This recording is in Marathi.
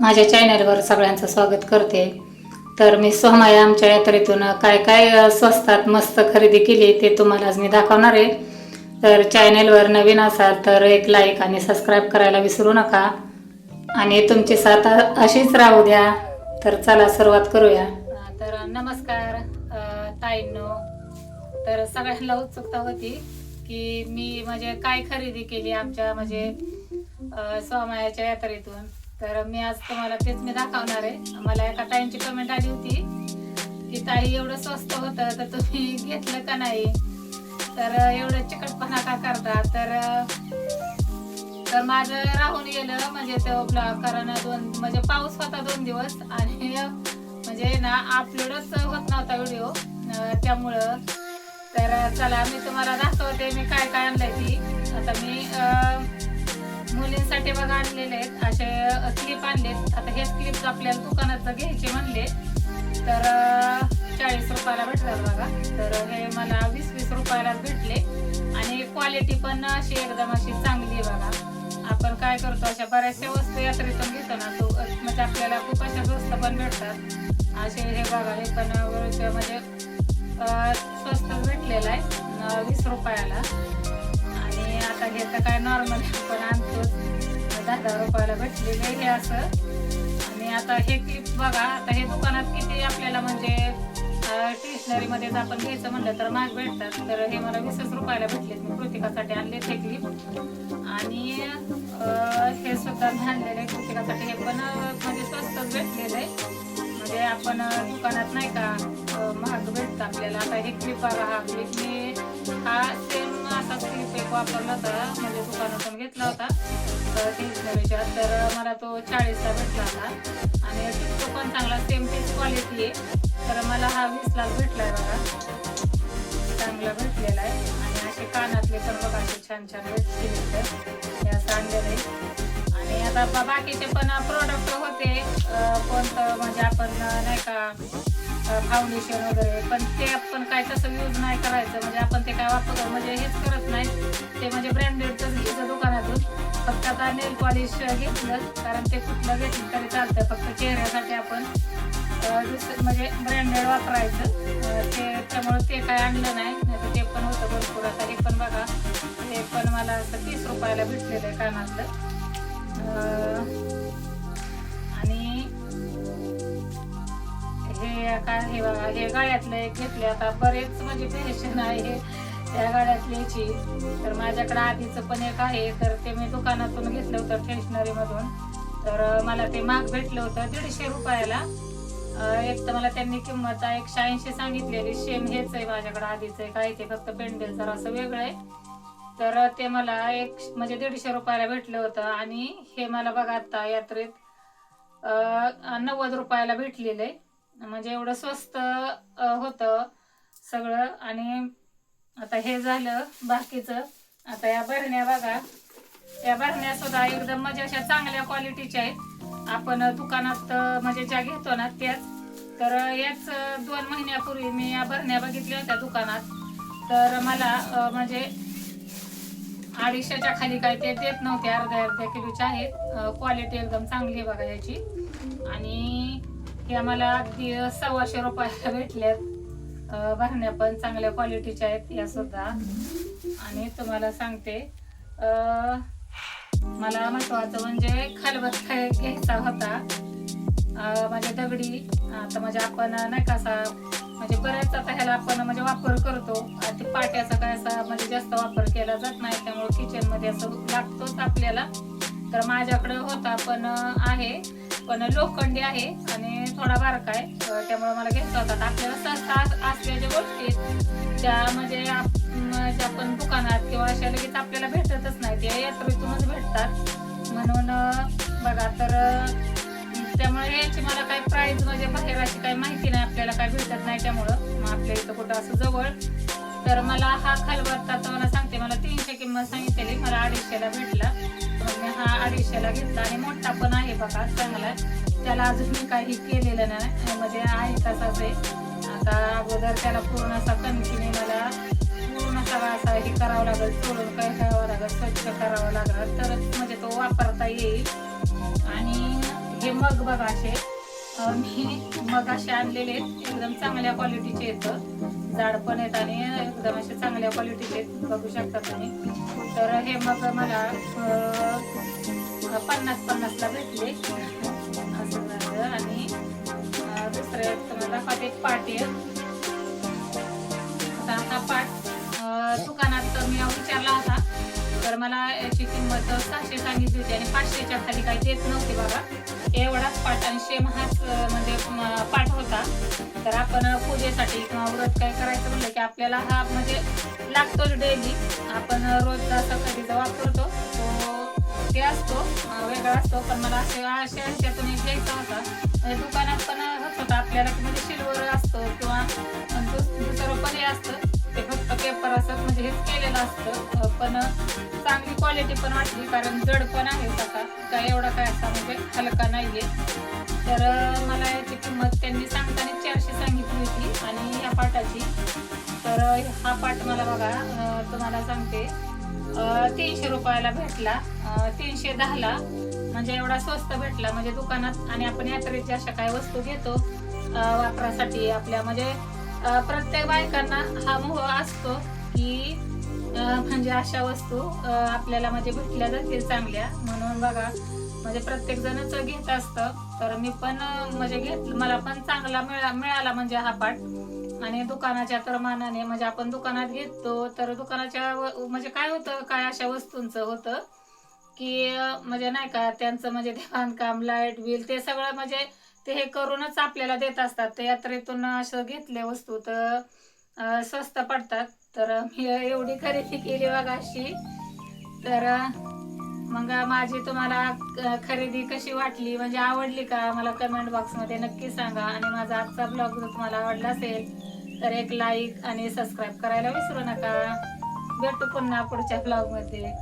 माझ्या चॅनलवर सगळ्यांचं स्वागत करते. तर मी सोहमाया आमच्या यात्रेतून काय काय स्वस्तात मस्त खरेदी केली ते तुम्हाला आज मी दाखवणार आहे. तर चॅनलवर नवीन असाल तर एक लाईक आणि सबस्क्राईब करायला विसरू नका. आणि तुमची साथ अशीच राहू द्या. तर चला सुरुवात करूया. तर नमस्कार ताईंनो. तर सगळ्यांना उत्सुकता होती की मी म्हणजे काय खरेदी केली आमच्या म्हणजे अ, स्वामायाच्या यात्रेतून. तर मी आज तुम्हाला तेच मी दाखवणार आहे. मला एका ताईंची कमेंट आली होती की ताई एवढं स्वस्त होतं तर तुम्ही घेतलं का नाही? तर एवढं चिकटपणा का करता? तर तर माझं राहून गेलं म्हणजे तो ब्लॉग कारण दोन म्हणजे पाऊस होता दोन दिवस आणि म्हणजे ना अपलोडच होत नव्हता व्हिडिओ त्यामुळं तर चला मी तुम्हाला दाखवते मी काय काय आणलंय ती. आता मी मुलींसाठी बघा आणलेले आहेत. असे क्लिप आणले आता हे क्लिप आपल्याला दुकानात घ्यायचे म्हणले तर चाळीस रुपयाला भेटतात बघा. तर हे मला वीस वीस रुपयाला भेटले. आणि क्वालिटी पण अशी एकदम अशी चांगली आहे बघा. आपण काय करतो अशा बऱ्याचशा वस्तू यात्रेतून घेतो ना तो म्हणजे आपल्याला खूप अशा स्वस्त पण भेटतात. असे हे बघा हे पण म्हणजे स्वस्त भेटलेलं आहे वीस रुपयाला. आणि आता हे तर काय नॉर्मल पण आणतोच. दहा दहा रुपयाला भेटलेले हे असं. आणि आता हे क्लिप बघा आता हे दुकानात किती आपल्याला म्हणजे स्टेशनरी मध्ये जर आपण घ्यायचं म्हणलं तर महाग भेटतात. तर हे मला वीसच रुपयाला भेटलेत. मी कृतिकासाठी आणले हे क्लिप आणि हे सुद्धा मी आणलेले कृतिकासाठी. हे पण म्हणजे स्वस्तच भेटलेलं आहे. म्हणजे आपण दुकानात नाही का महाग भेटतं आपल्याला. आता हे क्लिप बघा हा क्लिप मी हा सेम असा क्लिप एक वापरला होता म्हणजे दुकानातून घेतला होता तर स्टेशनरीच्या तर मला तो चाळीसला भेटला होता आणि तो पण चांगला सेम तीच क्वालिटी आहे तर मला हा वीसला आहे बघा चांगला भेटलेला आहे आणि असे कानातले पण बघा असे छान छान भेटले हे असं आणलेलं आहे आणि आता बा- बाकीचे पण प्रोडक्ट होते. कोणतं म्हणजे आपण नाही का फाउंडेशन वगैरे. पण ते आपण काय तसं यूज नाही करायचं. म्हणजे आपण ते काय वापर म्हणजे हेच करत नाही. ते म्हणजे ब्रँडेडचं घ्यायचं दुकानातून फक्त आता नेल पॉलिश घेतलं कारण ते कुठलं घेतलं तरी चालतं फक्त चेहऱ्यासाठी आपण म्हणजे ब्रँडेड वापरायचं. ते त्यामुळं ते काय आणलं नाही. नाही ते पण होतं भरपूर. आता हे पण बघा हे पण मला असं तीस रुपयाला भेटलेलं आहे कानातलं. हे गाड्यातलं एक घेतले आता बरेच म्हणजे फॅशन आहे हे त्या गाड्यातल्याची तर माझ्याकडे आधीचं पण एक आहे. तर ते मी दुकानातून घेतलं होतं स्टेशनरी मधून. तर मला ते माग भेटलं होतं दीडशे रुपयाला. एक तर मला त्यांनी किंमत एकशे ऐंशी सांगितलेली. सेम हेच आहे माझ्याकडे आधीच आहे. काय ते फक्त पेंडेल तर असं वेगळं आहे. तर ते मला एक म्हणजे दीडशे रुपयाला भेटलं होतं. आणि हे मला बघा आता यात्रेत नव्वद रुपयाला भेटलेलं आहे. म्हणजे एवढं स्वस्त होतं सगळं. आणि आता हे झालं बाकीचं. आता या भरण्या बघा. या भरण्या सुद्धा एकदम म्हणजे अशा चांगल्या क्वालिटीच्या आहेत. आपण दुकानात म्हणजे ज्या घेतो ना त्याच. तर याच दोन महिन्यापूर्वी मी या भरण्या बघितल्या होत्या दुकानात. तर मला म्हणजे अडीचशेच्या खाली काय ते देत नव्हते. अर्ध्या अर्ध्या किलोच्या आहेत. क्वालिटी एकदम चांगली आहे बघा याची. आणि हे आम्हाला अगदी सव्वाशे रुपयाला भेटल्यात. भरण्या पण चांगल्या क्वालिटीच्या आहेत या सुद्धा. आणि तुम्हाला सांगते मला महत्वाचं म्हणजे खलबत्ता घ्यायचा होता. माझ्या म्हणजे दगडी आता म्हणजे आपण नाही का असा म्हणजे बऱ्याच आता ह्याला आपण म्हणजे वापर करतो. आणि ते पाट्याचा काय असा म्हणजे जास्त वापर केला जात नाही त्यामुळे किचनमध्ये असं लागतोच आपल्याला. तर माझ्याकडे होता पण आहे. पण लोखंडी आहे आणि थोडा बारका आहे. त्यामुळे मला घ्यायचा होता. आपल्याला सहसा अस- असल्या ज्या गोष्टी आहेत, त्या म्हणजे आप- पण दुकानात किंवा अशा लगेच आपल्याला भेटतच नाही. त्या यात्रेतूनच भेटतात. म्हणून बघा तर त्यामुळे याची मला काही प्राईज म्हणजे बाहेर अशी काही माहिती नाही. आपल्याला काय भेटत नाही त्यामुळं. मग आपल्या इथं कुठं असं जवळ. तर मला हा खालबत्ता तर मला सांगते. मला तीनशे किंमत सांगितलेली. मला अडीचशेला भेटला. मग मी हा अडीचशेला घेतला आणि मोठा पण आहे बघा चांगला. त्याला अजून मी काही केलेलं नाही. त्यामध्ये आहे तसाच आहे आता अगोदर त्याला पूर्ण असा कणकीने मला पूर्ण सगळा असा हे करावं लागेल सोडून काय करावं लागेल स्वच्छ करावं लागेल. तरच म्हणजे तो वापरता येईल. आणि हे मग बघा असे. मी मग असे आणलेले आहेत. एकदम चांगल्या क्वालिटीचे येतं. जाड पण आहेत आणि एकदम असे चांगल्या क्वालिटीचे बघू शकता तुम्ही. तर हे मग मला पन्नास पन्नासला भेटले. असं झालं. आणि दुसरं तुम्हाला दाखवते एक पाटी आहे. आता हा पाट दुकानात मी विचारला होता. तर मला याची किंमत सहाशे सांगितली होती आणि पाचशेच्या खाली काही देत नव्हते बाबा. एवढाच पाठ आणि शेम हाच म्हणजे पाठ होता. तर आपण पूजेसाठी किंवा व्रत काय करायचं म्हणलं की आपल्याला हा म्हणजे लागतोच डेली आपण रोज जसं वापरतो तो ते असतो वेगळा असतो. पण मला असे असे ह्याच्यातून एक घ्यायचा होता. म्हणजे दुकानात पण होत होता आपल्याला की म्हणजे सिल्वर असतो किंवा दुसरं पण हे असतं. ते म्हणजे हेच केलेलं असतं. पण चांगली क्वालिटी पण वाटली कारण जड पण आहे तसा काय एवढा काय असा म्हणजे हलका नाही आहे तर मला याची किंमत त्यांनी सांगताना चारशे सांगितली होती आणि या पाटाची तर हा पाट मला बघा तुम्हाला सांगते. तीनशे रुपयाला भेटला. तीनशे दहाला. म्हणजे एवढा स्वस्त भेटला. म्हणजे दुकानात आणि आपण यात्रेच्या अशा काय वस्तू घेतो वापरासाठी आपल्या. म्हणजे प्रत्येक बायकांना हा मोह असतो. की म्हणजे अशा वस्तू आपल्याला म्हणजे भेटल्या जातील चांगल्या. म्हणून बघा म्हणजे प्रत्येक जणच घेत असतं. तर मी पण म्हणजे घेत मला पण चांगला मिळा मिळाला म्हणजे हा पाठ आणि दुकानाच्या तर मानाने म्हणजे आपण दुकानात घेतो तर दुकानाच्या व- म्हणजे काय होतं काय अशा वस्तूंचं होतं की म्हणजे नाही का त्यांचं म्हणजे ते बांधकाम लाइट बिल ते सगळं म्हणजे ते हे करूनच आपल्याला देत असतात. ते यात्रेतून असं घेतले वस्तू तर स्वस्त पडतात. तर मी एवढी खरेदी केली बघा अशी. तर मग माझी तुम्हाला खरेदी कशी वाटली? म्हणजे आवडली का? मला कमेंट बॉक्समध्ये नक्की सांगा. आणि माझा आजचा ब्लॉग जर तुम्हाला आवडला असेल तर एक लाईक आणि सबस्क्राईब करायला विसरू नका. भेटू पुन्हा पुढच्या ब्लॉगमध्ये